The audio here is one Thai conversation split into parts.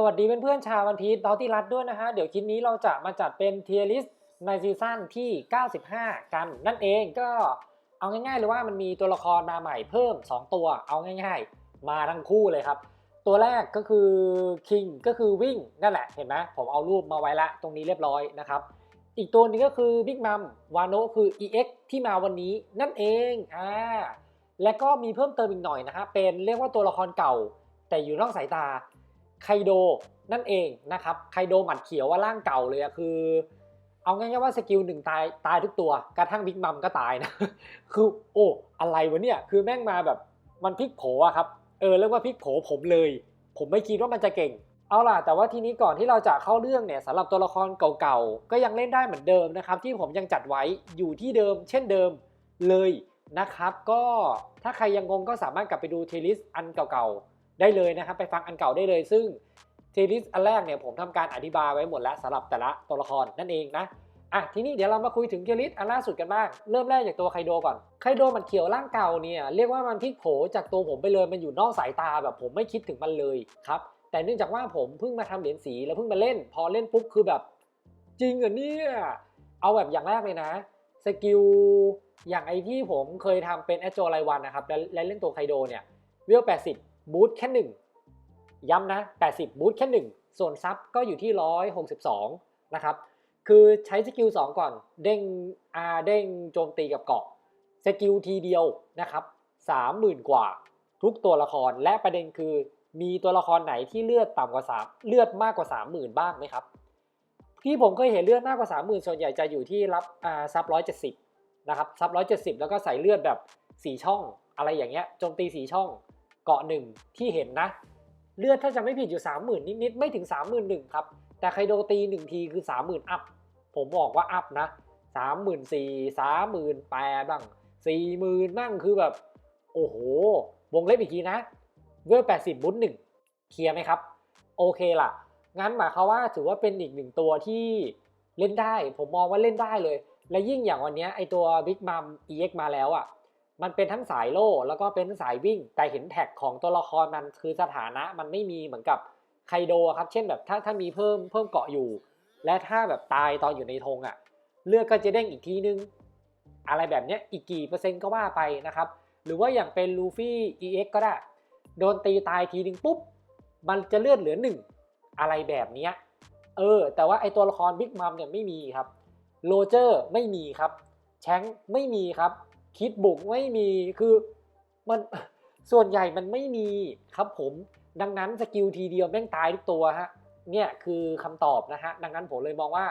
สวัสดีเพื่อนๆชาววันพีชดอตี้รัดด้วยนะฮะ เดี๋ยวคลิปนี้เราจะมาจัดเป็นเทียริสในซีซั่นที่ 95 กัน นั่นเองก็เอาง่ายๆเลยว่ามันมีตัวละครมาใหม่เพิ่ม 2 ตัวเอาง่ายๆ มาทั้งคู่เลยครับ ตัวแรกก็คือคิงก็คือวิ่งนั่นแหละเห็นไหมผมเอารูปมาไว้ละตรงนี้เรียบร้อยนะครับ อีกตัวหนึงก็คือบิ๊กมัมวาโนคือ EX ที่มาวันนี้นั่นเองอ่าและก็มีเพิ่มเติมอีกหน่อยนะฮะเป็นเรียกว่าตัวละครเก่า แต่อยู่นอกสายตา ไคโดนั่นเองนะครับไคโดหมัดเขียวว่าร่างเก่าเลยอะคือ เอาง่ายๆว่าสกิลหนึ่งตายตายทุกตัวกระทั่งบิ๊กมัมก็ตายนะคือโอ้อะไรวะเนี่ยคือแม่งมาแบบมันพลิกโผอะครับเออเรียกว่าพลิกโผผมเลย ผมไม่คิดว่ามันจะเก่งเอาล่ะแต่ว่าทีนี้ก่อนที่เราจะเข้าเรื่องเนี่ยสำหรับตัวละครเก่าๆก็ยังเล่นได้เหมือนเดิมนะครับ ที่ผมยังจัดไว้อยู่ที่เดิม เช่นเดิมเลยนะครับ ก็ถ้าใครยังงงก็สามารถกลับไปดูเทลิสอันเก่าๆ ได้เลยนะครับ ไปฟังอันเก่าได้เลย ซึ่งเทลิสอันแรกเนี่ยผมทำการอธิบายไว้หมดแล้วสำหรับแต่ละตัวละครนั่นเองนะอะทีนี้เดี๋ยวเรามาคุยถึงเทลิสอันล่าสุดกันบ้าง เริ่มแรกจากตัวไคโดก่อน ไคโดมันเขียวร่างเก่าเนี่ยเรียกว่ามันพลิกโผจากตัวผมไปเลยมันอยู่นอกสายตาแบบผมไม่คิดถึงมันเลยครับแต่เนื่องจากว่าผมเพิ่งมาทำเหรียญสีแล้วเพิ่งมาเล่น พอเล่นปุ๊บคือแบบจริงเหรอเนี่ยเอาแบบอย่างแรกเลยนะสกิลอย่างไอที่ผมเคยทำเป็นแอดโจไลวันนะครับแลและเล่นตัวไคโดเนี่ยเวล80 บูทแค่1ย้ำนะ 80 บูทแค่ 1 ส่วนซับก็อยู่ที่ 162 นะครับ คือใช้สกิล 2 ก่อน เด้งอาเด้งโจมตีกับเกาะ สกิลทีเดียวนะครับ 30,000 กว่าทุกตัวละคร และประเด็นคือมีตัวละครไหนที่เลือดต่ำกว่า3เลือดมากกว่า 30,000 บ้างไหมครับ ที่ผมเคยเห็นเลือดมากกว่า 30,000 ส่วนใหญ่จะอยู่ที่รับอ่าซับ 170 นะครับ ซับ 170 แล้วก็ใส่เลือดแบบ 4 ช่อง อะไรอย่างเงี้ย โจมตี 4 ช่อง เกาะหนึ่งที่เห็นนะ เลือดถ้าจะไม่ผิดอยู่ 30,000 นิดๆ ไม่ถึง 31,000ครับ แต่ไคโดตี1ทีคือ 30,000 อัพ ผมบอกว่าอัพนะ 34,000 38,000บ้าง40,000บ้างคือแบบ โอ้โห วงเล็บอีกทีนะ เวล 80 บุญหนึ่งเคลียร์ไหมครับ โอเคล่ะ งั้นหมายความว่าถือว่าเป็นอีกหนึ่งตัวที่เล่นได้ ผมมองว่าเล่นได้เลย และยิ่งอย่างวันนี้ไอตัว Big Mom EX มาแล้วอะ่ะ มันเป็นทั้งสายโล่แล้วก็เป็นสายวิ่ง แต่เห็นแท็กของตัวละครมันคือสถานะมันไม่มีเหมือนกับไคโดครับ เช่นแบบถ้าถ้ามีเพิ่มเพิ่มเกาะอยู่ และถ้าแบบตายตอนอยู่ในธงอะ่ะ เลือดก็จะเด้งอีกทีนึง อะไรแบบเนี้ยอีกกี่เปอร์เซ็นต์ก็ว่าไปนะครับ หรือว่าอย่างเป็นลูฟี่ EX ก็ได้ โดนตีตายทีนึงปุ๊บ มันจะเลือดเหลือหนึ่งอะไรแบบเนี้ยเออ แต่ว่าไอตัวละครบิ๊กมัมเนี่ยไม่มีครับโรเจอร์ไม่มีครับแชงค์ไม่มีครับ คิดบุกไม่มีคือมันส่วนใหญ่มันไม่มีครับผม ดังนั้นสกิลทีเดียวแม่งตายทุกตัวฮะเนี่ยคือคำตอบนะฮะดังนั้นผมเลยมองว่า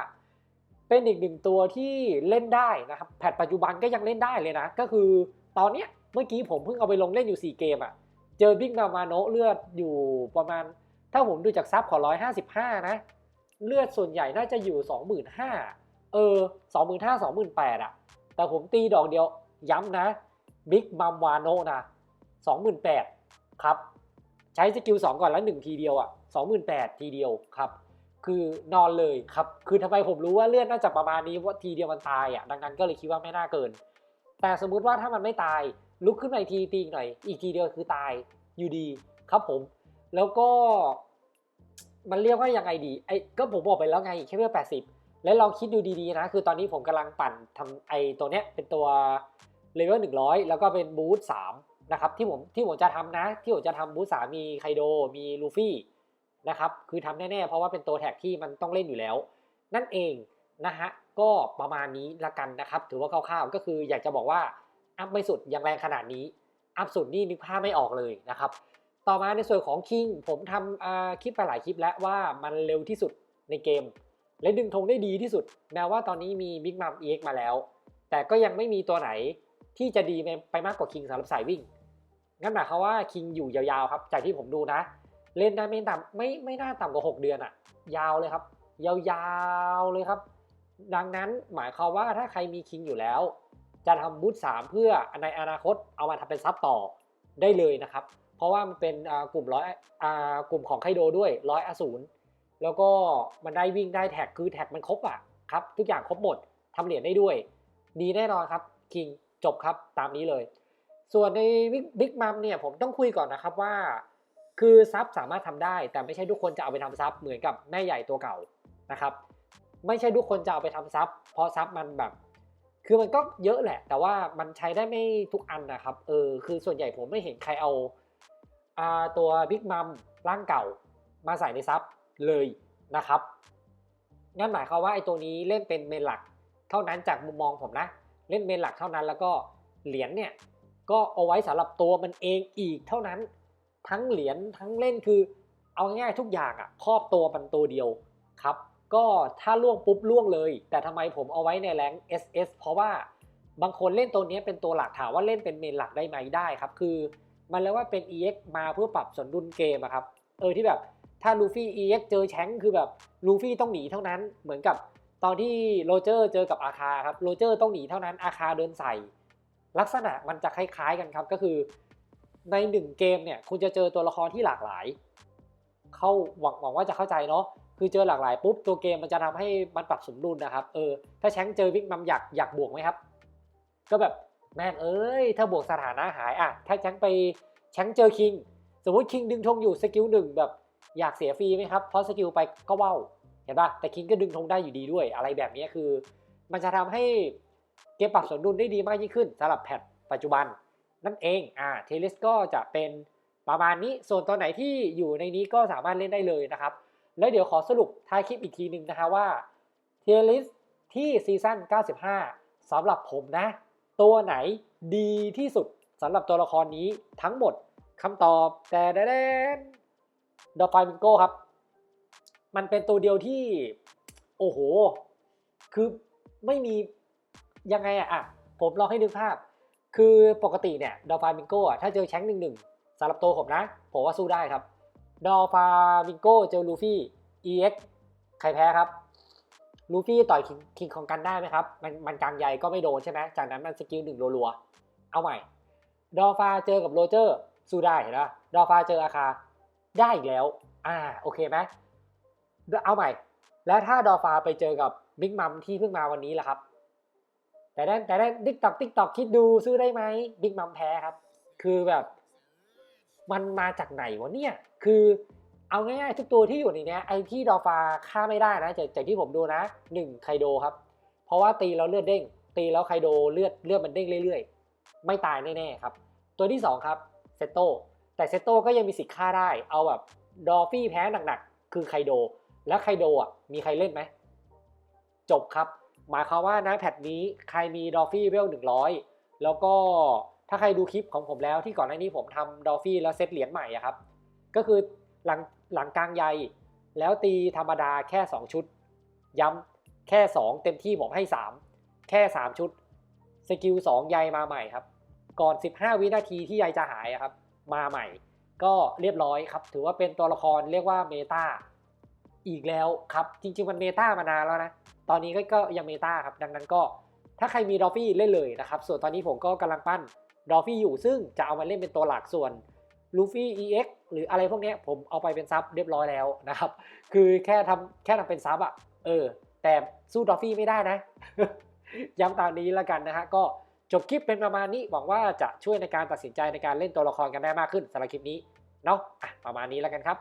เป็นอีกหนึ่งตัวที่เล่นได้นะครับแพทปัจจุบันก็ยังเล่นได้เลยนะ ก็คือตอนเนี้ยเมื่อกี้ผมเพิ่งเอาไปลงเล่นอยู่ 4 เกมอะ่ะเจอบิ๊กนามาโนเลือดอยู่ประมาณ ถ้าผมดูจากซับขอร้อยห้าสิบห้านะ เลือดส่วนใหญ่น่าจะอยู่สองหมื่นห้าเออสองหมื่นห้าสองหมื่นแปดอะแต่ผมตีดอกเดียว ย้ำนะบิ๊กมัมวาโนนะสองหมื่นแปดครับ ใช้สกิลสองก่อนแล้วหนึ่งทีเดียวอะสองหมื่นแปดทีเดียวครับ คือนอนเลยครับ คือทำไมผมรู้ว่าเลือดน่าจะประมาณนี้ว่าทีเดียวมันตายอะดังนั้นก็เลยคิดว่าไม่น่าเกิน แต่สมมุติว่าถ้ามันไม่ตายลุกขึ้นมาอีกทีตีอีกหน่อย อีกทีเดียวคือตายอยู่ดีครับผม แล้วก็ มันเรียกว่ายังไงดีไอ้ก็ผมบอกไปแล้วไงแค่เพื่อ80 แล้วลองคิดดูดีๆนะ คือตอนนี้ผมกำลังปั่นทำไอ้ตัวเนี้ยเป็นตัวเลเวล100 แล้วก็เป็นบูธ3นะครับที่ผมที่ผมจะทำนะ ที่ผมจะทำบูธ3มีไคโดมีลูฟี่นะครับคือทำแน่ๆ เพราะว่าเป็นตัวแท็กที่มันต้องเล่นอยู่แล้ว นั่นเองนะฮะก็ประมาณนี้ละกันนะครับ ถือว่าคร่าวๆ ก็คืออยากจะบอกว่า อัพไม่สุดยังแรงขนาดนี้ อัพสุดนี่นึกภาพไม่ออกเลยนะครับ ต่อมาในส่วนของคิงผมทำคลิปไปหลายคลิปแล้วว่ามันเร็วที่สุดในเกม และดึงธงได้ดีที่สุด แม้ว่าตอนนี้มี Big Mom EX มาแล้ว แต่ก็ยังไม่มีตัวไหนที่จะดีไปมากกว่าคิงสำหรับสายวิ่งงั้นหมายความว่าคิงอยู่ยาวๆครับ จากที่ผมดูนะ เล่นได้ไม่ต่ำไม่ไม่น่าต่ำกว่า 6 เดือนอะยาวเลยครับ ยาวๆเลยครับ ดังนั้นหมายความว่าถ้าใครมีคิงอยู่แล้ว จะทำบูธสามเพื่อในอนาคตเอามาทำเป็นซับต่อได้เลยนะครับ เพราะว่ามันเป็นกลุ่มร้อยกลุ่มของไคโดด้วยร้อยอสูร แล้วก็มันได้วิ่งได้แท็กคือแท็กมันครบอะครับ ทุกอย่างครบหมดทำเหรียญได้ด้วย ดีแน่นอนครับคิงจบครับตามนี้เลย ส่วนในบิ๊กมัมเนี่ยผมต้องคุยก่อนนะครับว่า คือซับสามารถทำได้ แต่ไม่ใช่ทุกคนจะเอาไปทำซับเหมือนกับแม่ใหญ่ตัวเก่านะครับ ไม่ใช่ทุกคนจะเอาไปทำซับเพราะซับมันแบบ คือมันก็เยอะแหละ แต่ว่ามันใช้ได้ไม่ทุกอันนะครับเออคือส่วนใหญ่ผมไม่เห็นใครเอาอาตัวบิ๊กมัมร่างเก่ามาใส่ในซับ เลยนะครับ นั่นหมายความว่าไอ้ตัวนี้เล่นเป็นเมนหลัก เท่านั้นจากมุมมองผมนะ เล่นเมนหลักเท่านั้นแล้วก็เหรียญเนี่ยก็เอาไว้สำหรับตัวมันเองอีกเท่านั้น ทั้งเหรียญทั้งเล่นคือเอาง่ายๆทุกอย่างอะครอบตัวมันตัวเดียวครับ ก็ถ้าล่วงปุ๊บล่วงเลย แต่ทำไมผมเอาไว้ในแรง SS เพราะว่าบางคนเล่นตัวนี้เป็นตัวหลักถามว่าเล่นเป็นเมนหลักได้ไหมได้ครับ คือ มันเรียกว่าเป็น EX มาเพื่อปรับสมดุลเกมอะครับ เออที่แบบ ถ้าลูฟี่ EX เจอแชงคือแบบลูฟี่ต้องหนีเท่านั้น เหมือนกับตอนที่โรเจอร์เจอกับอาคาครับโรเจอร์ต้องหนีเท่านั้นอาคาเดินใส่ ลักษณะมันจะคล้าย ๆกันครับก็คือในหนึ่งเกมเนี่ยคุณจะเจอตัวละครที่หลากหลาย เข้าหวังหวังว่าจะเข้าใจเนาะคือเจอหลากหลายปุ๊บตัวเกมมันจะทำให้มันปรับสมดุลนะครับเออถ้าแชงเจอวิกมัมอยากอยากบวกไหมครับ ก็แบบแม่งเอ้ยถ้าบวกสถานะหายอะถ้าแชงไปแชงเจอคิง สมมติคิงดึงธงอยู่สกิลหนึ่งแบบ อยากเสียฟรีไหมครับเพราะสกิลไปก็ว้าเห็นปะแต่คิงก็ดึงธงได้อยู่ดีด้วย อะไรแบบนี้คือ มันจะทำให้เกมปรับสมดุลได้ดีมากยิ่งขึ้นสำหรับแพทปัจจุบัน นั่นเองอ่าเทลิสก็จะเป็นประมาณนี้ ส่วนตัวไหนที่อยู่ในนี้ก็สามารถเล่นได้เลยนะครับ แล้วเดี๋ยวขอสรุปท้ายคลิปอีกทีหนึ่งนะคะว่าเทลิสที่ซีซั่น 95สำหรับผมนะ ตัวไหนดีที่สุดสำหรับตัวละครนี้ทั้งหมดคำตอบแต่แดน ดอฟไฟมิงโก้ครับ มันเป็นตัวเดียวที่ โอ้โห คือไม่มียังไงอะอะผมลองให้นึกภาพ คือปกติเนี่ยดอฟามิงโก้อะถ้าเจอแชงหนึ่งหนึ่งสำหรับตัวผมนะ ผมว่าสู้ได้ครับ ดอฟามิงโก้เจอลูฟี่ EX ใครแพ้ครับลูฟี่ต่อยคิงของกันได้ไหมครับ มันมันกลางใหญ่ก็ไม่โดนใช่ไหมจากนั้นมันสกิลหนึ่งรัวๆ เอาใหม่ ดอฟาเจอกับโรเจอร์สู้ได้เห็นปะดอฟาเจออาคา ได้อีกแล้ว อ่า โอเคไหมเอาใหม่ แล้วถ้าดอฟาไปเจอกับบิ๊กมัมที่เพิ่งมาวันนี้ล่ะครับ แต่ได้แต่ได้ดิกตอกติ๊กตอกคิดดูซื้อได้ไหมบิ๊กมัมแพ้ครับ คือแบบ มันมาจากไหนวะเนี่ย คือเอาง่ายๆทุกตัวที่อยู่ในนี้ไอที่ดอฟาฆ่าไม่ได้นะจากจากที่ผมดูนะหนึ่งไคโดครับ เพราะว่าตีแล้วเลือดเด้ง ตีแล้วไคโดเลือดเลือดมันเด้งเรื่อยๆ ไม่ตายแน่ๆครับ ตัวที่สองครับเซโต แต่เซโตก็ยังมีสิทธิ์ฆ่าได้ เอาแบบดอฟฟี่แพ้หนักๆ คือไคโด แล้วไคโดอะมีใครเล่นไหม จบครับ หมายความว่านะแพทนี้ใครมีดอฟฟี่เวลหนึ่งร้อยแล้วก็ถ้าใครดูคลิปของผมแล้วที่ก่อนหน้านี้ผมทำดอฟฟี่แล้วเซตเหรียญใหม่อะครับ ก็คือหลังหลังกลางใยแล้วตีธรรมดาแค่ 2 ชุด ย้ำแค่ 2 เต็มที่ผมให้ 3 แค่ 3 ชุด สกิล2ใยมาใหม่ครับ ก่อน 15 วินาทีที่ใยจะหายครับ มาใหม่ ก็เรียบร้อยครับ ถือว่าเป็นตัวละครเรียกว่าเมตาอีกแล้วครับ จริง ๆ มันเมตามานานแล้วนะ ตอนนี้ก็ยังเมตาครับ ดังนั้นก็ถ้าใครมีดอฟฟี่เล่นเลยนะครับ ส่วนตอนนี้ผมก็กำลังปั้นดอฟฟี่อยู่ ซึ่งจะเอามาเล่นเป็นตัวหลักส่วนลูฟี่ EX หรืออะไรพวกนี้ผมเอาไปเป็นซับเรียบร้อยแล้วนะครับ คือแค่ทำแค่ทำเป็นซับอะเออ แต่สู้ดอฟฟี่ไม่ได้นะ ย้ำตามนี้แล้วกันนะฮะ ก็ จบคลิปเป็นประมาณนี้หวังว่าจะช่วยในการตัดสินใจในการเล่นตัวละครกันได้มากขึ้นสำหรับคลิปนี้เนาะประมาณนี้แล้วกันครับ